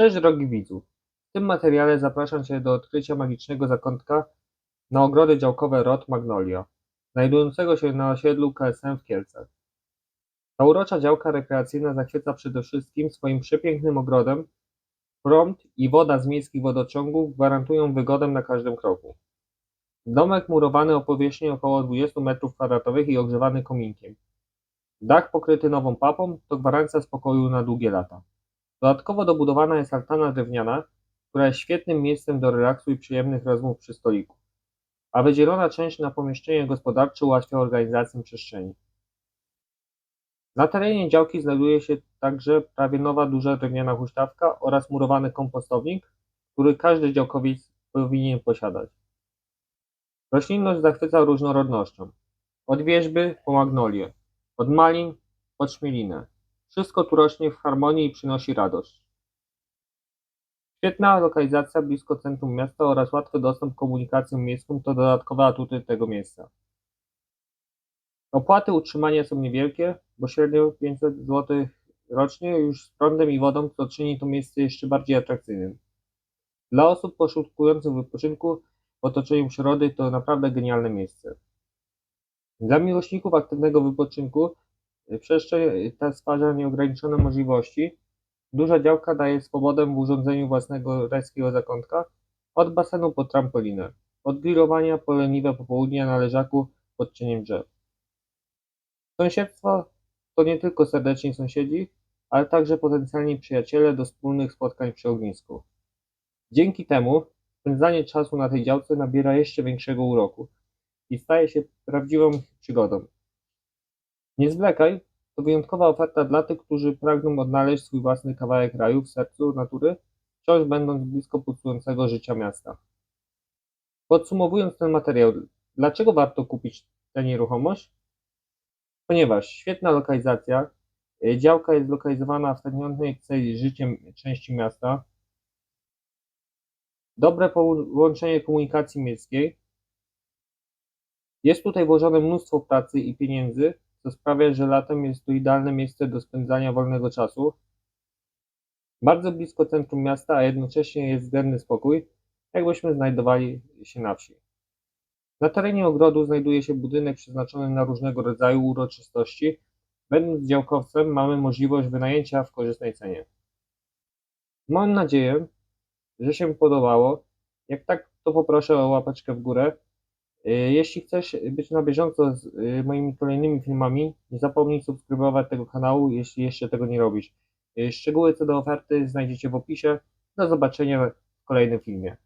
Cześć drogi widzu. W tym materiale zapraszam Cię do odkrycia magicznego zakątka na ogrody działkowe ROT Magnolia, znajdującego się na osiedlu KSM w Kielcach. Ta urocza działka rekreacyjna zachwyca przede wszystkim swoim przepięknym ogrodem. Prąd i woda z miejskich wodociągów gwarantują wygodę na każdym kroku. Domek murowany o powierzchni około 20 m2 i ogrzewany kominkiem. Dach pokryty nową papą to gwarancja spokoju na długie lata. Dodatkowo dobudowana jest altana drewniana, która jest świetnym miejscem do relaksu i przyjemnych rozmów przy stoliku, a wydzielona część na pomieszczenie gospodarcze ułatwia organizację przestrzeni. Na terenie działki znajduje się także prawie nowa duża drewniana huśtawka oraz murowany kompostownik, który każdy działkowiec powinien posiadać. Roślinność zachwyca różnorodnością. Od wierzby po magnolię, od malin po trzmielinę. Wszystko tu rośnie w harmonii i przynosi radość. Świetna lokalizacja blisko centrum miasta oraz łatwy dostęp komunikacją miejską to dodatkowe atuty tego miejsca. Opłaty utrzymania są niewielkie, bo średnio 500 zł rocznie już z prądem i wodą, co czyni to miejsce jeszcze bardziej atrakcyjnym. Dla osób poszukujących wypoczynku w otoczeniu przyrody to naprawdę genialne miejsce. Dla miłośników aktywnego wypoczynku przestrzeń ta stwarza nieograniczone możliwości. Duża działka daje swobodę w urządzeniu własnego rajskiego zakątka, od basenu po trampolinę, od grillowania po leniwe popołudnia na leżaku pod cieniem drzew. Sąsiedztwo to nie tylko serdeczni sąsiedzi, ale także potencjalni przyjaciele do wspólnych spotkań przy ognisku. Dzięki temu spędzanie czasu na tej działce nabiera jeszcze większego uroku i staje się prawdziwą przygodą. Nie zwlekaj, to wyjątkowa oferta dla tych, którzy pragną odnaleźć swój własny kawałek raju w sercu natury, wciąż będąc blisko pulsującego życia miasta. Podsumowując ten materiał, dlaczego warto kupić tę nieruchomość? Ponieważ świetna lokalizacja, y, działka jest zlokalizowana w tętniącej życiem części miasta, dobre połączenie komunikacji miejskiej, jest tutaj włożone mnóstwo pracy i pieniędzy, co sprawia, że latem jest to idealne miejsce do spędzania wolnego czasu. Bardzo blisko centrum miasta, a jednocześnie jest względny spokój, jakbyśmy znajdowali się na wsi. Na terenie ogrodu znajduje się budynek przeznaczony na różnego rodzaju uroczystości. Będąc działkowcem, mamy możliwość wynajęcia w korzystnej cenie. Mam nadzieję, że się podobało. Jak tak, to poproszę o łapeczkę w górę. Y, Jeśli chcesz być na bieżąco z y, moimi kolejnymi filmami, nie zapomnij subskrybować tego kanału, jeśli jeszcze tego nie robisz. Y, Szczegóły co do oferty znajdziecie w opisie. Do zobaczenia w kolejnym filmie.